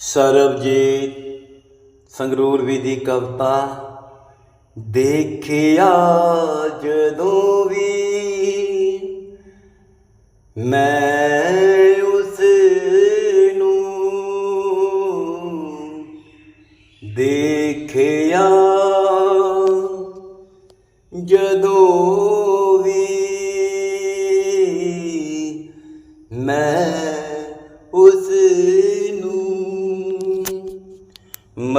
ਸਰਬਜੀਤ ਸੰਗਰੂਰ ਵੀ ਦੀ ਕਵਿਤਾ, ਦੇਖਿਆ ਜਦੋਂ ਵੀ ਮੈਂ ਉਸ ਨੂੰ ਦੇਖਿਆ, ਜਦੋਂ ਵੀ ਮੈਂ ਉਸ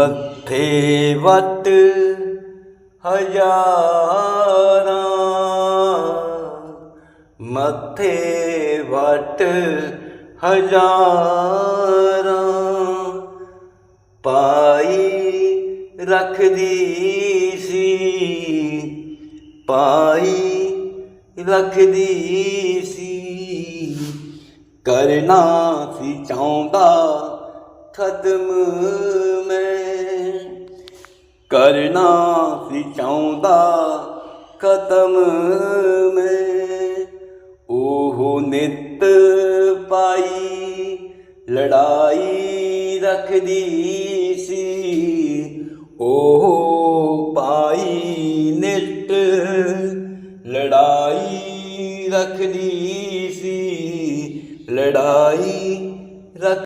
ਮੱਥੇ ਵੱਟ ਹਜ਼ਾਰਾਂ। ਮੱਥੇ ਵੱਟ ਹਜ਼ਾਰਾਂ। ਪਾਈ ਰੱਖਦੀ ਸੀ, ਪਾਈ ਰੱਖਦੀ ਸੀ। ਕਰਨਾ ਸੀ ਚਾਹੁੰਦਾ ਖਤਮ ਮੈਂ ਕਰਨਾ ਸੀ ਚਾਹੁੰਦਾ ਖਤਮ ਮੈਂ। ਉਹ ਨਿਤ ਪਾਈ ਲੜਾਈ ਰੱਖਦੀ ਸੀ। ਉਹ ਪਾਈ ਨਿਤ ਲੜਾਈ ਰੱਖਦੀ ਸੀ। ਲੜਾਈ ਰੱਖ